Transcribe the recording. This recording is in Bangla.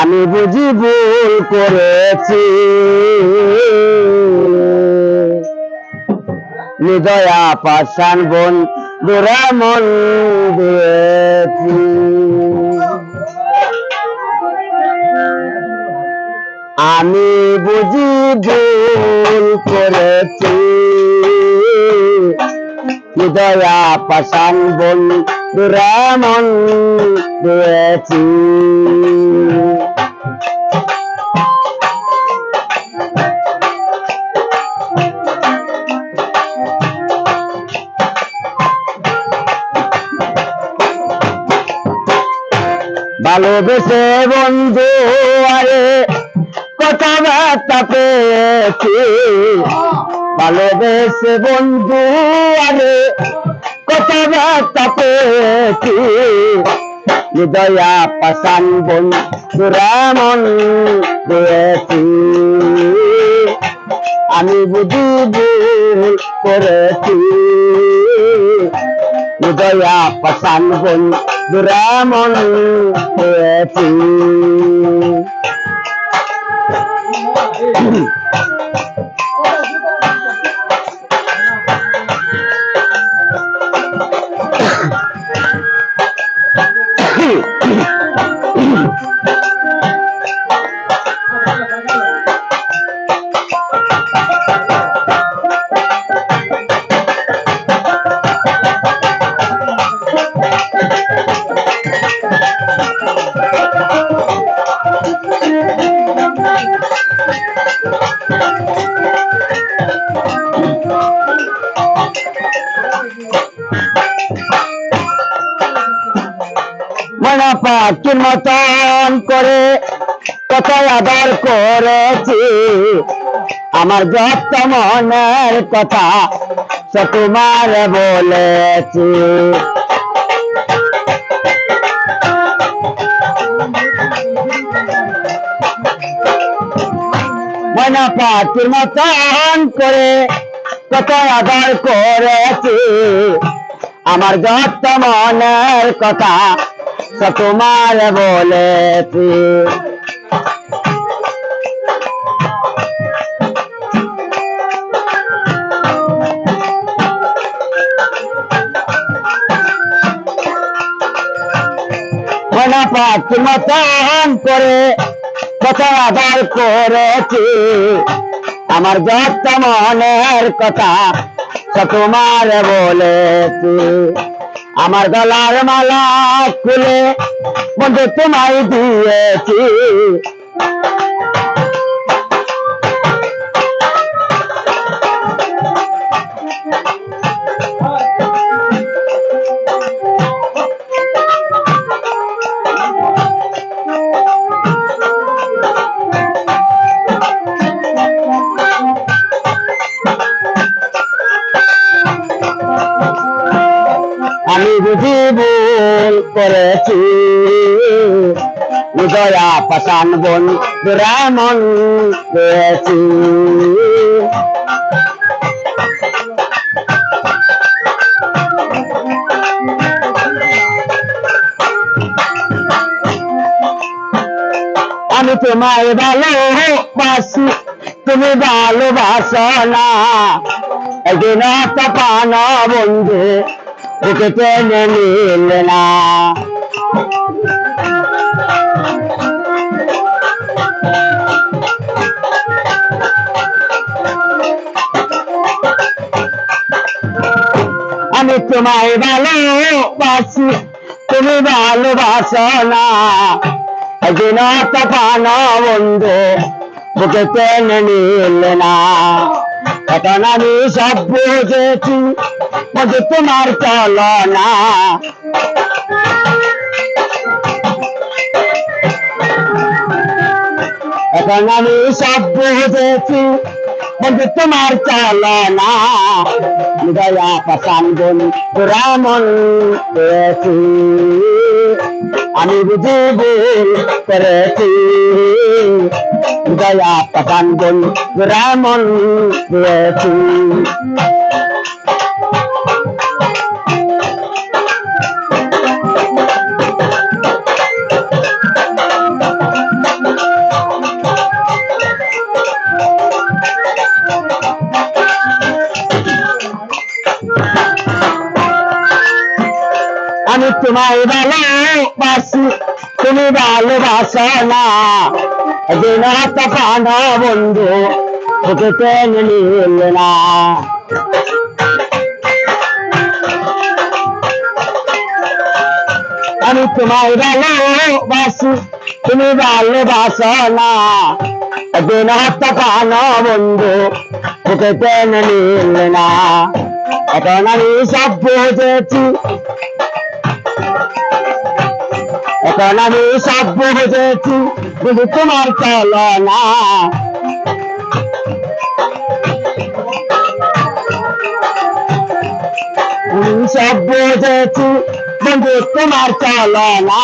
আমি বুঝি ভুল করেছি। নিদয়া পাশান বোন দুরা মন দিয়েছি। আমি বুঝি ভুল করেছি। হৃদয়া পাশান বোন দুরা মন দিয়েছি। ভালোবেসে বন্ধু, আরে কথাবার্তা পেয়েছি। ভালোবেসে বন্ধু, আরে কথাবার্তা পেয়েছি। হৃদয়া পাশান বন্ধুরা মন দিয়েছি। আমি বুঝি করেছি। হৃদয়া পাশান বন্ধুরা মন দিয়েছি মনা পাখির মতন করে কথায় আদর করেছি। আমার যত মনের কথা সে তোমার বলেছি। মনা পাখির মতন করে কথায় আদর করেছি। আমার যত মনের কথা তোমার পাখি মতন করে কথা আদার করেছি। আমার যত মনের কথা তোমার বলেছি আমার গলার মালা খুলে বন্ধু তোমায় দিয়েছি ভুল করেছি। দয়া পাশান বন রামন পেয়েছি আমি তোমায় ভালোবাসি, তুমি ভালোবাসো না। একদিন পানো বন্ধু ওকে টেনে নিলে না আমি তোমায় ভালোবাসি তুমি ভালোবাসো না একদিন পানো বন্ধু বুকে টেনে নিলে না এখন বন্ধু তোমার চলো না। এখন আমি সব বুঝেছি বন্ধু তোমার চলো না। দয়া পাশান বোন রামন পেয়েছি আমি বুঝি ভুল করেছি। দয়া পাশান বোন রামন পেয়েছি তোমায় ভালোবাসি তুমি ভালোবাসো না। দিন হাত পানা বন্ধু তোকে টেনে নিল না আমি তোমায় ভালোবাসি, তুমি ভালোবাসো না। দিন হাত পানা বন্ধু। তোকে টেনে নিল না। এখন আমি সব বুঝেছি। এখন আমি সব বুঝেছি কিন্তু তোমার চলো না আমি সব বুঝেছি বন্ধু তোমার চলো না